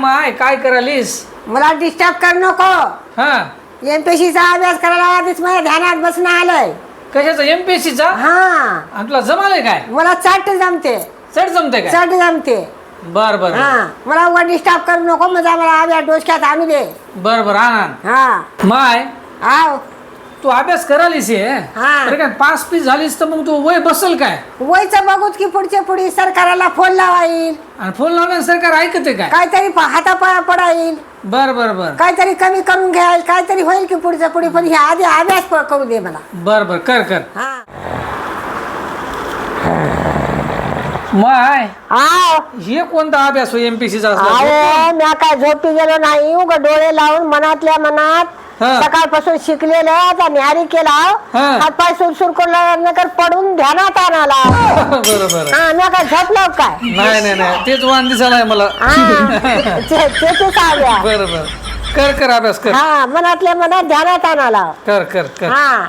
माय काय करालीस? मला डिस्टर्ब करू नको. हा. एमपीसीचा अभ्यास करायला आधीच माझ्या ध्यानात बसणं आलंय. कशाचा एमपीएससीचा हा. आणि तुला जमालंय काय? मला चट जमते. चढ जमते काय? चट जमते. बर बर हा. मला उगा डिस्टर्ब करू नको म्हणजे मला अभ्यास डोसक्यात आणू दे. बर बर आण आण. हा. माय आव. तू अभ्यास करालीस हे? हा. काय पास पीस झालीस तर मग तू वय बसल काय? वयचं बघूच की पुढचे पुढे सरकाराला फोन लावाईल आणि फोन लावल्यानं सरकार ऐकते काय? काहीतरी प- हातापाया पडाईल बर बर बर. काहीतरी कमी करून घ्याल काहीतरी होईल की पुढचं पुढे पण हे आधी अभ्यास प- करू दे मला बर बर कर कर. हा. माय हे. कोणता अभ्यास हो एमपीसीचा अहो मी काय झोपी गेलो नाही उग डोळे लावून मनातल्या मनात हा. सकाळपासून शिकलेलं आता न्यारी केला. हा. हातपाय सुरसुर करून पडून ध्यानात आणाला बरोबर हा मी काय झोपलो काय? नाही नाही नाही. तेच वाण दिसायलाय मला. हा ते ते ते सांगा. बर बर कर कर अभ्यास कर. हा मनातल्या मनात ध्यानात आणाला कर कर कर. हा.